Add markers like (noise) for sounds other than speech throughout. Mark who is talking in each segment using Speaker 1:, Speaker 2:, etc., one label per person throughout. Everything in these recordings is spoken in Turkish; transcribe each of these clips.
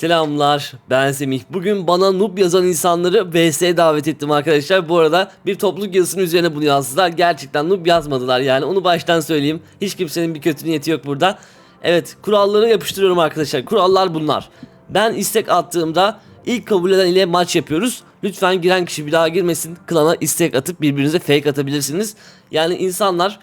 Speaker 1: Selamlar ben Semih. Bugün bana noob yazan insanları VS'ye davet ettim arkadaşlar. Bu arada bir topluluk yazısının üzerine bunu yazdılar. Gerçekten noob yazmadılar yani onu baştan söyleyeyim. Hiç kimsenin bir kötü niyeti yok burada. Evet kuralları yapıştırıyorum arkadaşlar. Kurallar bunlar. Ben istek attığımda ilk kabul eden ile maç yapıyoruz. Lütfen giren kişi bir daha girmesin. Klana istek atıp birbirinize fake atabilirsiniz. Yani insanlar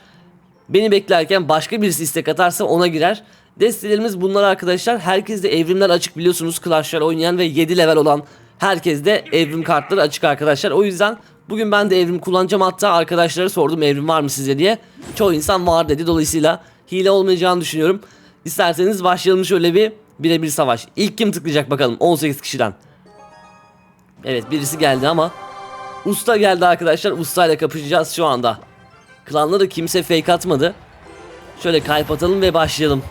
Speaker 1: Beni beklerken başka birisi istek atarsa ona girer. Destelerimiz bunlar arkadaşlar. Herkes de evrimler açık biliyorsunuz. Clash oynayan ve 7 level olan herkes de evrim kartları açık arkadaşlar. O yüzden bugün ben de evrim kullanacağım. Hatta arkadaşlara sordum evrim var mı size diye. Çoğu insan var dedi. Dolayısıyla hile olmayacağını düşünüyorum. İsterseniz başlayalım şöyle bir birebir savaş. İlk kim tıklayacak bakalım 18 kişiden. Evet birisi geldi ama Usta geldi arkadaşlar. Usta ile kapışacağız şu anda. Klanlara kimse fake atmadı. Şöyle kalp atalım ve başlayalım.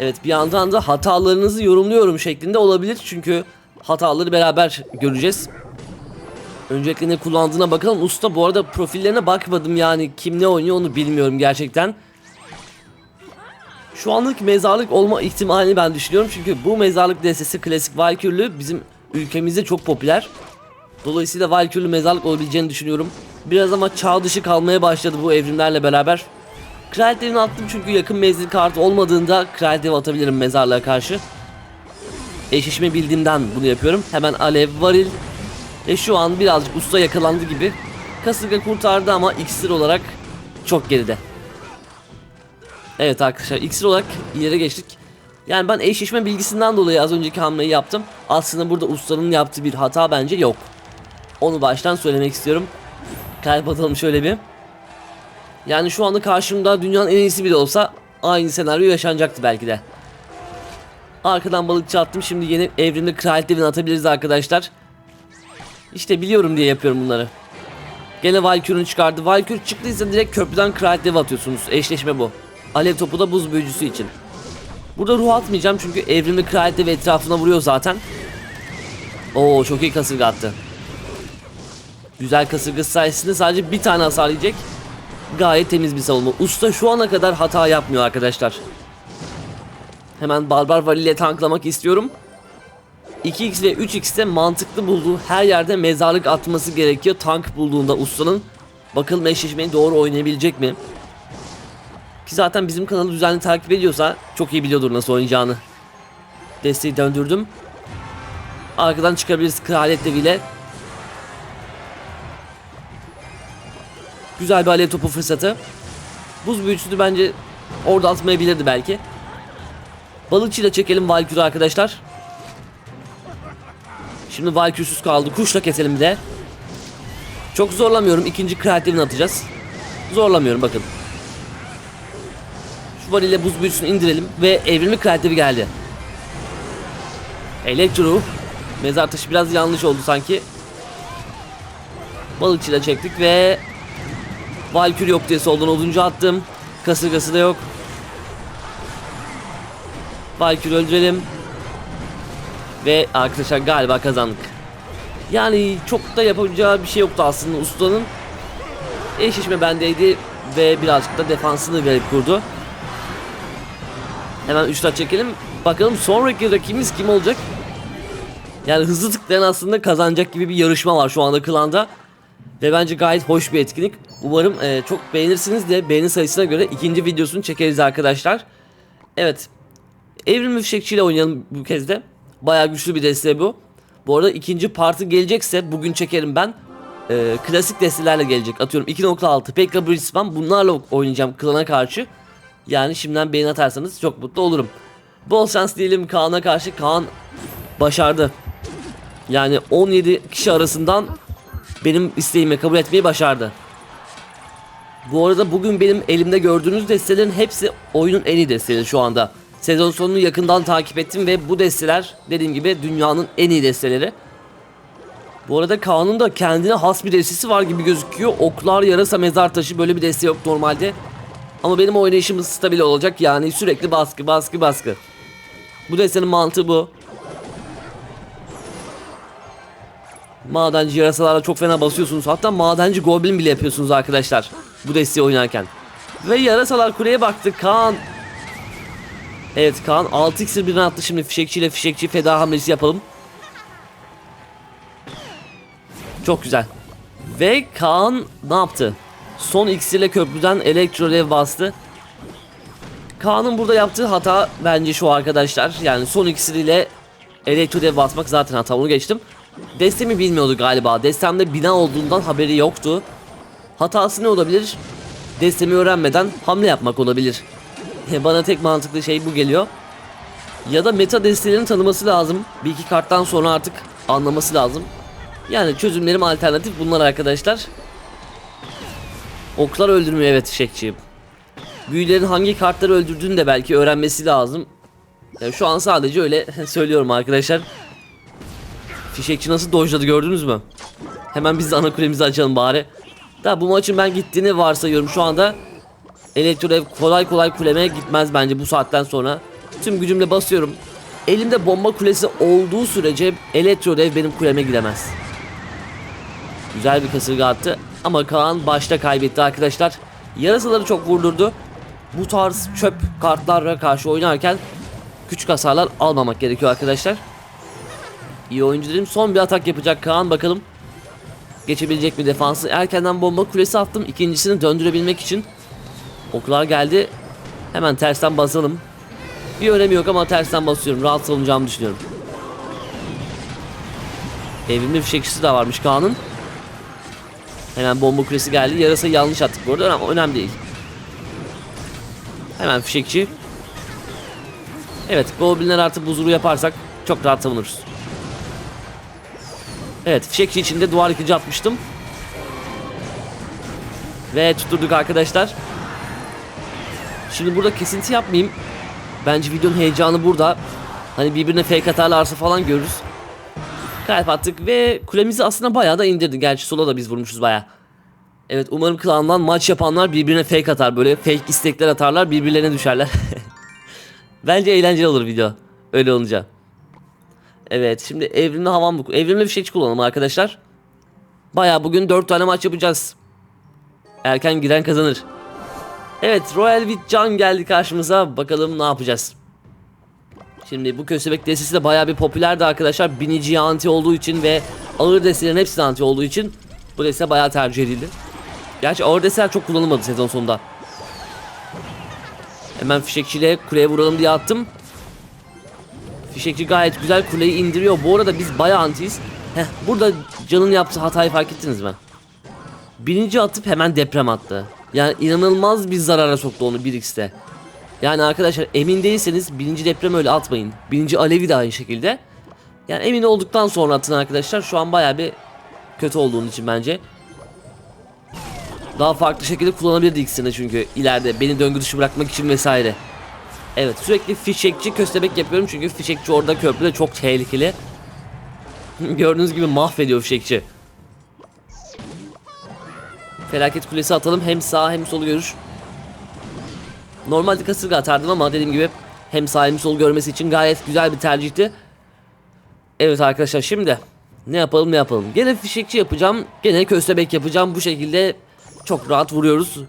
Speaker 1: Evet bir yandan da hatalarınızı yorumluyorum şeklinde olabilir. Çünkü hataları beraber göreceğiz. Öncelikle ne kullandığına bakalım. Usta bu arada profillerine bakmadım yani kim ne oynuyor onu bilmiyorum gerçekten. Şu anlık mezarlık olma ihtimalini ben düşünüyorum. Çünkü bu mezarlık destesi klasik Valkyrlü bizim ülkemizde çok popüler. Dolayısıyla Valkyrlü mezarlık olabileceğini düşünüyorum. Biraz ama çağ dışı kalmaya başladı bu evrimlerle beraber. Kraliyet devini attım çünkü yakın menzil kartı olmadığında kraliyet devi atabilirim mezarlığa karşı. Eşleşme bildiğimden bunu yapıyorum. Hemen alev, varil ve şu an birazcık usta yakalandı gibi. Kasırga kurtardı ama iksir olarak çok geride. Evet arkadaşlar iksir olarak ileri geçtik. Yani ben eşleşme bilgisinden dolayı az önceki hamleyi yaptım. Aslında burada ustanın yaptığı bir hata bence yok. Onu baştan söylemek istiyorum. Kalp atalım şöyle bir. Yani şu anda karşımda dünyanın en iyisi bile olsa aynı senaryo yaşanacaktı belki de. Arkadan balıkçı attım. Şimdi yeni evrimde kraliyet devini atabiliriz arkadaşlar. İşte biliyorum diye yapıyorum bunları. Gene Valkyrie'ni çıkardı. Valkyrie çıktıysa direkt köprüden kraliyet devi atıyorsunuz. Eşleşme bu. Alev topu da buz büyücüsü için. Burada ruh atmayacağım çünkü evrimli kraliyet devi etrafına vuruyor zaten. Oo çok iyi kasırga attı. Güzel kasırgası sayesinde sadece bir tane hasar yiyecek. Gayet temiz bir savunma. Usta şu ana kadar hata yapmıyor arkadaşlar. Hemen Barbar Vali ile tanklamak istiyorum. 2x ve 3x'te mantıklı bulduğu her yerde mezarlık atması gerekiyor tank bulduğunda ustanın. Bakalım eşleşmeyi doğru oynayabilecek mi? Ki zaten bizim kanalı düzenli takip ediyorsa çok iyi biliyordur nasıl oynayacağını. Desteği döndürdüm. Arkadan çıkabiliriz kraliyet deviyle. Güzel bir alev topu fırsatı. Buz büyücüsünü bence orada atmayabilirdi belki. Balıkçıyla çekelim Valkyrie arkadaşlar. Şimdi Valkyrie'siz kaldı. Kuşla keselim bir de. Çok zorlamıyorum. İkinci kreatifini atacağız. Zorlamıyorum bakın. Şu var ile buz büyücüsünü indirelim ve evrimli kreatifi geldi. Elektro. Mezar taşı biraz yanlış oldu sanki. Balıkçıyla çektik ve Valkür yok diye soldan oduncu attım. Kasırgası da yok. Valkür öldürelim. Ve arkadaşlar galiba kazandık. Yani çok da yapacağı bir şey yoktu aslında ustanın. Eşleşme bendeydi ve birazcık da defansını garip kurdu. Hemen 3 taç çekelim. Bakalım sonraki rakibimiz kim olacak? Yani hızlı tıklayan aslında kazanacak gibi bir yarışma var şu anda klanda. Ve bence gayet hoş bir etkinlik. Umarım e, çok beğenirsiniz de beğeni sayısına göre ikinci videosunu çekeriz arkadaşlar. Evet. Evrim Müfşekçi oynayalım bu kez de. Bayağı güçlü bir deste bu. Bu arada ikinci partı gelecekse bugün çekerim ben. E, klasik destelerle gelecek. Atıyorum 2.6 Pekka Bridgespam bunlarla oynayacağım klana karşı. Yani şimdiden beğeni atarsanız çok mutlu olurum. Bol şans diyelim Kaan'a karşı. Kaan başardı. Yani 17 kişi arasından benim isteğimi kabul etmeyi başardı. Bu arada bugün benim elimde gördüğünüz destelerin hepsi oyunun en iyi desteleri şu anda. Sezon sonunu yakından takip ettim ve bu desteler dediğim gibi dünyanın en iyi desteleri. Bu arada Kaan'ın da kendine has bir destesi var gibi gözüküyor. Oklar, yarasa, mezar taşı böyle bir deste yok normalde. Ama benim oynayışım stabil olacak yani sürekli baskı baskı baskı. Bu destenin mantığı bu. Madenci yarasalarla çok fena basıyorsunuz. Hatta madenci goblin bile yapıyorsunuz arkadaşlar. Bu desteği oynarken. Ve yarasalar kuleye baktı. Kaan. Evet Kaan 6 iksir birden attı şimdi fişekçi ile fişekçi feda hamlesi yapalım. Çok güzel. Ve Kaan ne yaptı? Son iksirle köprüden elektrolev bastı. Kaan'ın burada yaptığı hata bence şu arkadaşlar. Yani son iksiriyle elektrolev basmak zaten hata onu geçtim. Destemi bilmiyordu galiba. Destemde bina olduğundan haberi yoktu. Hatası ne olabilir? Destemi öğrenmeden hamle yapmak olabilir. Bana tek mantıklı şey bu geliyor. Ya da meta destelerini tanıması lazım. Bir iki karttan sonra artık anlaması lazım. Yani çözümlerim alternatif bunlar arkadaşlar. Oklar öldürmüyor evet fişekçi. Büyülerin hangi kartları öldürdüğünü de belki öğrenmesi lazım. Yani şu an sadece öyle (laughs) söylüyorum arkadaşlar. Fişekçi nasıl dojladı gördünüz mü? Hemen biz de ana kulemizi açalım bari. Da bu maçın ben gittiğini varsayıyorum şu anda. Elektrolev kolay kolay kuleme gitmez bence bu saatten sonra. Tüm gücümle basıyorum. Elimde bomba kulesi olduğu sürece Elektrolev benim kuleme gidemez. Güzel bir kasırga attı. Ama Kaan başta kaybetti arkadaşlar. Yarasaları çok vurdurdu. Bu tarz çöp kartlarla karşı oynarken küçük hasarlar almamak gerekiyor arkadaşlar. İyi oyuncu dedim. Son bir atak yapacak Kaan bakalım. Geçebilecek mi defansı? Erkenden bomba kulesi attım. İkincisini döndürebilmek için. Oklar geldi. Hemen tersten basalım. Bir önemi yok ama tersten basıyorum. Rahat savunacağımı düşünüyorum. Evrimli fişekçisi de varmış Kaan'ın. Hemen bomba kulesi geldi. Yarasa yanlış attık bu arada ama önemli değil. Hemen fişekçi. Evet goblinler artık buzuru yaparsak çok rahat savunuruz. Evet fişekçi içinde duvar yıkıcı atmıştım. Ve tutturduk arkadaşlar. Şimdi burada kesinti yapmayayım. Bence videonun heyecanı burada. Hani birbirine fake atarlarsa falan görürüz. Kalp attık ve kulemizi aslında bayağı da indirdi. Gerçi sola da biz vurmuşuz bayağı. Evet umarım klandan maç yapanlar birbirine fake atar. Böyle fake istekler atarlar birbirlerine düşerler. (laughs) Bence eğlenceli olur video. Öyle olunca. Evet şimdi evrimli havan bu. Evrimli bir şey kullanalım arkadaşlar. Bayağı bugün 4 tane maç yapacağız. Erken giren kazanır. Evet Royal with Can geldi karşımıza. Bakalım ne yapacağız. Şimdi bu köstebek destesi de bayağı bir popülerdi arkadaşlar. Binici anti olduğu için ve ağır destelerin hepsi anti olduğu için bu deste bayağı tercih edildi. Gerçi ağır desteler çok kullanılmadı sezon sonunda. Hemen fişekçiyle kuleye vuralım diye attım. Fişekçi gayet güzel kuleyi indiriyor. Bu arada biz bayağı antiyiz. Heh, burada canın yaptığı hatayı fark ettiniz mi? Birinci atıp hemen deprem attı. Yani inanılmaz bir zarara soktu onu 1x'te. Yani arkadaşlar emin değilseniz birinci deprem öyle atmayın. Birinci alevi de aynı şekilde. Yani emin olduktan sonra atın arkadaşlar. Şu an bayağı bir kötü olduğun için bence. Daha farklı şekilde kullanabilirdi ikisini çünkü ileride beni döngü dışı bırakmak için vesaire. Evet sürekli fişekçi köstebek yapıyorum çünkü fişekçi orada köprüde çok tehlikeli. (laughs) Gördüğünüz gibi mahvediyor fişekçi. Felaket kulesi atalım hem sağ hem sol görür. Normalde kasırga atardım ama dediğim gibi hem sağ hem sol görmesi için gayet güzel bir tercihti. Evet arkadaşlar şimdi ne yapalım ne yapalım. Gene fişekçi yapacağım. Gene köstebek yapacağım. Bu şekilde çok rahat vuruyoruz.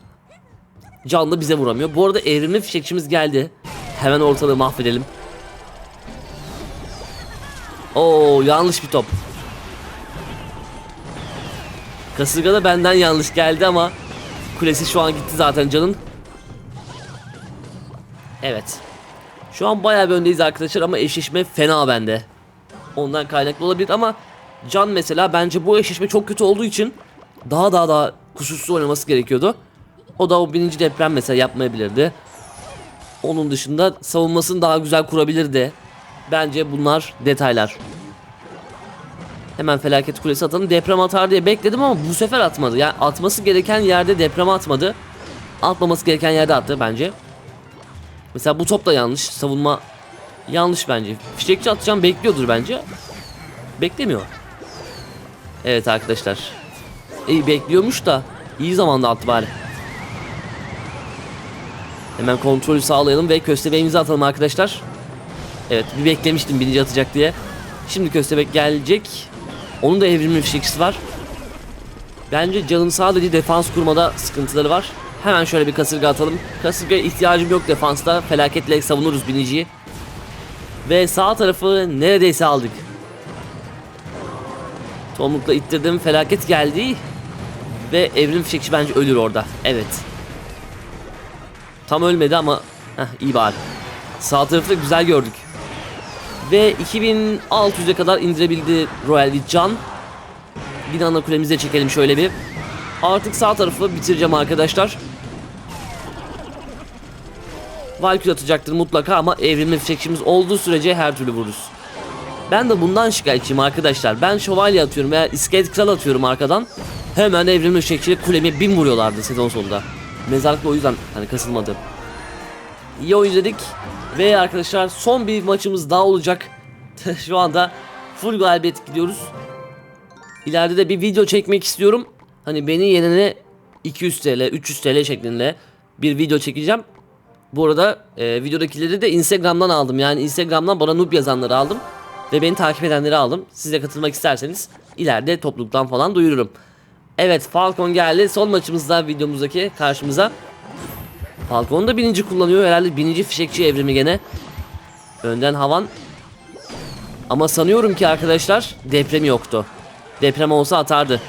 Speaker 1: Canlı bize vuramıyor. Bu arada evrimli fişekçimiz geldi. Hemen ortalığı mahvedelim. Oo yanlış bir top. Kasırga da benden yanlış geldi ama kulesi şu an gitti zaten canın. Evet. Şu an bayağı bir öndeyiz arkadaşlar ama eşleşme fena bende. Ondan kaynaklı olabilir ama Can mesela bence bu eşleşme çok kötü olduğu için daha daha daha kusursuz oynaması gerekiyordu. O da o birinci deprem mesela yapmayabilirdi. Onun dışında savunmasını daha güzel kurabilirdi. Bence bunlar detaylar. Hemen felaket kulesi atalım. Deprem atar diye bekledim ama bu sefer atmadı. Yani atması gereken yerde deprem atmadı. Atmaması gereken yerde attı bence. Mesela bu top da yanlış. Savunma yanlış bence. Fişekçi atacağım bekliyordur bence. Beklemiyor. Evet arkadaşlar. İyi bekliyormuş da iyi zamanda attı bari. Hemen kontrolü sağlayalım ve köstebeğimizi atalım arkadaşlar. Evet bir beklemiştim birinci atacak diye. Şimdi köstebek gelecek. Onun da evrimli fişekçisi var. Bence canın sadece defans kurmada sıkıntıları var. Hemen şöyle bir kasırga atalım. Kasırgaya ihtiyacım yok defansta. Felaketle savunuruz biniciyi. Ve sağ tarafı neredeyse aldık. Tomrukla ittirdim. Felaket geldi. Ve evrim fişekçi bence ölür orada. Evet. Tam ölmedi ama heh, iyi bari. Sağ tarafı da güzel gördük. Ve 2600'e kadar indirebildi Royal Can. Bir ana kulemize çekelim şöyle bir. Artık sağ tarafı bitireceğim arkadaşlar. Valkyrie atacaktır mutlaka ama evrimli fişekçimiz olduğu sürece her türlü vururuz. Ben de bundan şikayetçiyim arkadaşlar. Ben şövalye atıyorum veya iskelet kral atıyorum arkadan. Hemen evrimli fişekçiyle kulemi bin vuruyorlardı sezon sonunda. Mezarlıkta o yüzden hani kasılmadı. İyi oyun dedik. Ve arkadaşlar son bir maçımız daha olacak. (laughs) Şu anda full galibiyet gidiyoruz. İleride de bir video çekmek istiyorum. Hani beni yenene 200 TL, 300 TL şeklinde bir video çekeceğim. Bu arada e, videodakileri de Instagram'dan aldım. Yani Instagram'dan bana noob yazanları aldım. Ve beni takip edenleri aldım. Siz de katılmak isterseniz ileride topluluktan falan duyururum. Evet Falcon geldi. Son maçımızda videomuzdaki karşımıza. Falcon da bininci kullanıyor. Herhalde bininci fişekçi evrimi gene. Önden havan. Ama sanıyorum ki arkadaşlar deprem yoktu. Deprem olsa atardı.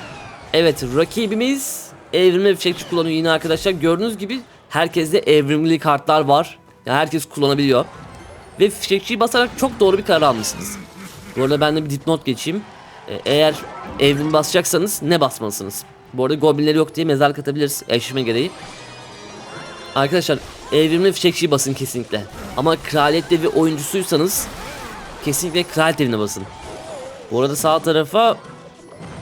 Speaker 1: Evet rakibimiz evrimli fişekçi kullanıyor yine arkadaşlar. Gördüğünüz gibi herkeste evrimli kartlar var. Yani herkes kullanabiliyor. Ve fişekçiyi basarak çok doğru bir karar almışsınız. Bu arada ben de bir dipnot geçeyim. Ee, Eğer evrim basacaksanız ne basmalısınız? Bu arada goblinleri yok diye mezarlık atabiliriz eşleşme gereği. Arkadaşlar evrimli fişekçiyi basın kesinlikle. Ama kraliyet devi oyuncusuysanız kesinlikle kraliyet devine basın. Bu arada sağ tarafa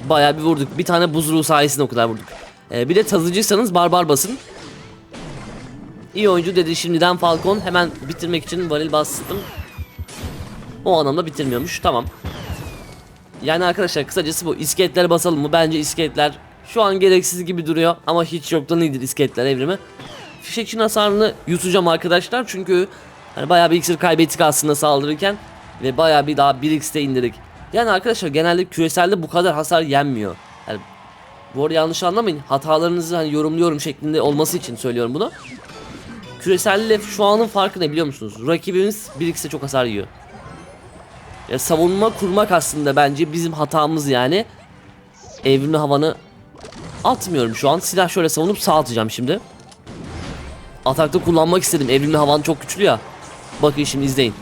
Speaker 1: bayağı bir vurduk. Bir tane buz ruhu sayesinde o kadar vurduk. Ee, bir de tazıcıysanız barbar basın. İyi oyuncu dedi şimdiden Falcon. Hemen bitirmek için varil bastım. O anlamda bitirmiyormuş. Tamam. Yani arkadaşlar kısacası bu. İskeletlere basalım mı? Bence iskeletler şu an gereksiz gibi duruyor. Ama hiç yoktan iyidir iskeletler evrimi. Fişekçinin hasarını yutacağım arkadaşlar. Çünkü hani bayağı bir iksir kaybettik aslında saldırırken. Ve bayağı bir daha 1x'te indirdik. Yani arkadaşlar genelde küreselde bu kadar hasar yenmiyor. Yani bu arada yanlış anlamayın. Hatalarınızı hani yorumluyorum şeklinde olması için söylüyorum bunu. Küreselle şu anın farkı ne biliyor musunuz? Rakibimiz 1x'te çok hasar yiyor. Ya savunma kurmak aslında bence bizim hatamız yani. Evrimli havanı atmıyorum şu an. Silah şöyle savunup sağ atacağım şimdi. Atakta kullanmak istedim. Evrimli havan çok güçlü ya. Bakın şimdi izleyin.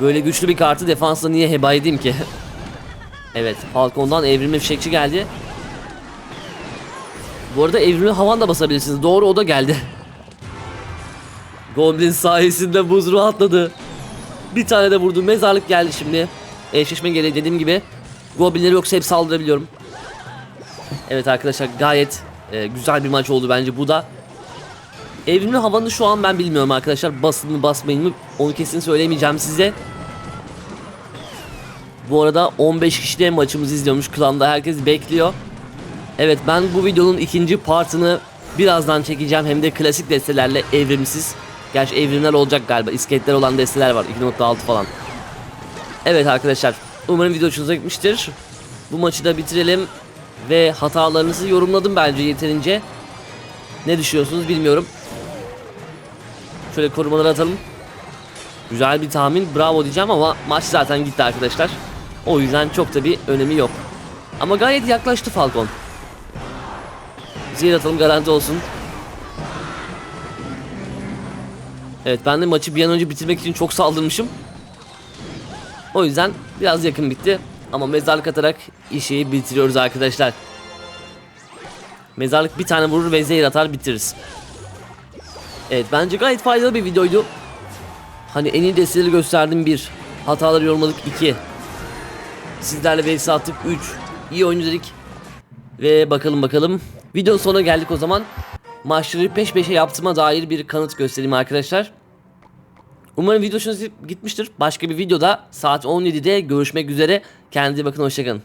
Speaker 1: Böyle güçlü bir kartı defansla niye heba edeyim ki? (laughs) evet Falcon'dan evrimli fişekçi geldi. Bu arada evrimli havan da basabilirsiniz. Doğru o da geldi. (laughs) Goblin sayesinde buzru atladı. Bir tane de vurdu. Mezarlık geldi şimdi. Eşleşme gereği dediğim gibi. Goblinleri yoksa hep saldırabiliyorum. Evet arkadaşlar gayet e, güzel bir maç oldu bence bu da. Evrimli havanı şu an ben bilmiyorum arkadaşlar. Basın mı basmayın mı onu kesin söylemeyeceğim size. Bu arada 15 kişi de maçımızı izliyormuş. Klanda herkes bekliyor. Evet ben bu videonun ikinci partını birazdan çekeceğim. Hem de klasik destelerle evrimsiz. Gerçi evrimler olacak galiba. İskeletler olan desteler var. 2.6 falan. Evet arkadaşlar. Umarım video hoşunuza gitmiştir. Bu maçı da bitirelim. Ve hatalarınızı yorumladım bence yeterince. Ne düşünüyorsunuz bilmiyorum. Şöyle korumaları atalım. Güzel bir tahmin. Bravo diyeceğim ama maç zaten gitti arkadaşlar. O yüzden çok da bir önemi yok. Ama gayet yaklaştı Falcon. Zehir atalım garanti olsun. Evet ben de maçı bir an önce bitirmek için çok saldırmışım. O yüzden biraz yakın bitti. Ama mezarlık atarak işi bitiriyoruz arkadaşlar. Mezarlık bir tane vurur ve zehir atar bitiririz. Evet bence gayet faydalı bir videoydu. Hani en iyi desteleri gösterdim bir. Hataları yorumladık iki. Sizlerle vs attık 3. İyi oyuncu dedik. Ve bakalım bakalım. Video sonuna geldik o zaman. Maçları peş peşe yaptığıma dair bir kanıt göstereyim arkadaşlar. Umarım video hoşunuza gitmiştir. Başka bir videoda saat 17'de görüşmek üzere. Kendinize bakın hoşçakalın.